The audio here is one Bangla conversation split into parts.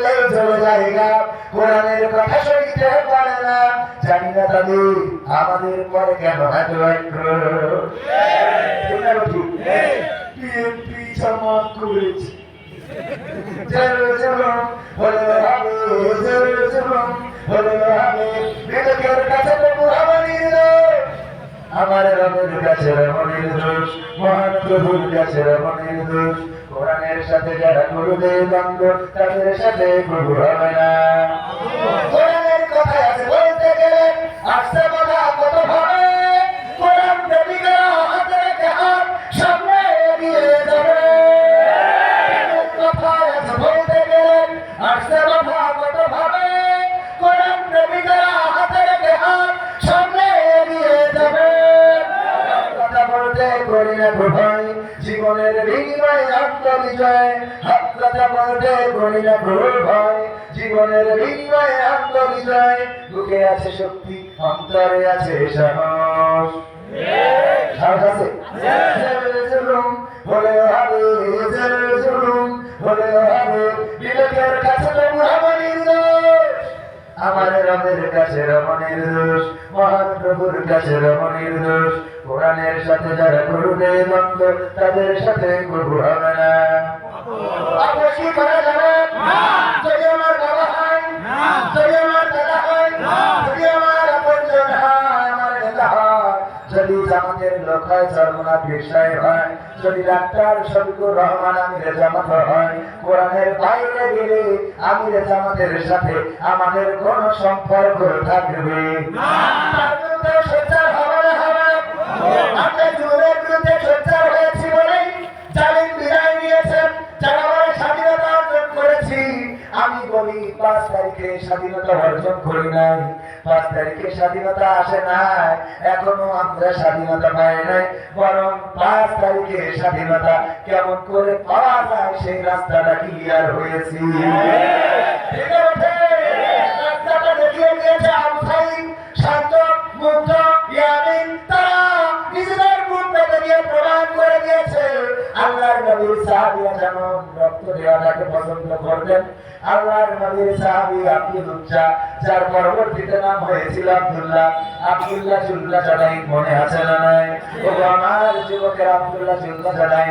ভাইরা কোরআনের কথা সইতে পারে না। জানি না তাদের আমাদের পরে কেন এত না? বিএনপি জামাত করেছে। জেরুজালেম হলে হবে জেরুজালেম হলে হবে। বিবেকের কাছে প্রভু আমার আমার রবের কাছে রমণের দোষ, মহান কাছে রমণের দোষ কোরআনের সাথে যারা গুরুদের দ্বন্দ্ব, তাদের সাথে গুরু হবে না। কোরআনের কথা আছে, বলতে গেলে আসতে কথা কত ভাবে? কোরআন হাত সামনে এগিয়ে যাবে। কথা আছে, বলতে গেলে আসতে বলতে করি না ভয় জীবনের বিনিময়ে আত্মবিজয় হাত কথা বলতে করি না ভয় জীবনের বিনিময়ে আত্মবিজয়, বুকে আছে শক্তি, অন্তরে আছে সাহস। সাহস হবে জেরুজালেম হলে হবে বিবেকের কাছে প্রভু আমার রবের কাছে রমণের দোষ, মহান প্রভুর কাছে রমণের দোষ। কোরআনের সাথে যারা করবে দ্বন্দ্ব তাদের সাথে করব হবে না। যদি জামাতের লোকায় সর্বনাথ বিশ্বায় হয়, যদি ডাক্তার শফিকুর রহমান আমির জামাত হয়, কোরআনের বাইরে গেলে আমির জামাতের সাথে আমাদের কোন সম্পর্ক থাকবে তার তারিখে স্বাধীনতা অর্জন করি নাই। পাঁচ তারিখে স্বাধীনতা আসে নাই, এখনও আমরা স্বাধীনতা পাই নাই। বরং পাঁচ তারিখে স্বাধীনতা কেমন করে পাওয়া যায় সেই রাস্তাটা ক্লিয়ার হয়েছি। আল্লাহর নবীর সাহাবিয়া যেমন রক্ত দেওয়াটাকে পছন্দ করতেন, আল্লাহর নবীর সাহাবি আব্দুল উজ্জা যার পরবর্তীতে নাম হয়েছিল আব্দুল্লাহ। আব্দুল্লাহ চুল্লা জানাই মনে আছে না নাই? ও আমার যুবকের আব্দুল্লাহ চুল্লা জানাই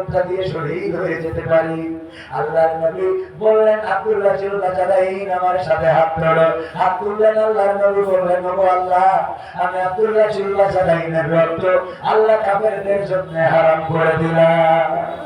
জীবনটা দিয়ে শহীদ হয়ে যেতে পারি। আল্লাহর নবী বললেন, আব্দুল্লাহ জিল্লা জালাইন আমার সাথে হাত ধরো। তুললেন আল্লাহর নবী বললেন ও আল্লাহ, আমি আব্দুল্লাহ জিল্লা জালাইনের রক্ত আল্লাহ কাফেরদের জন্য হারাম করে দিলাম।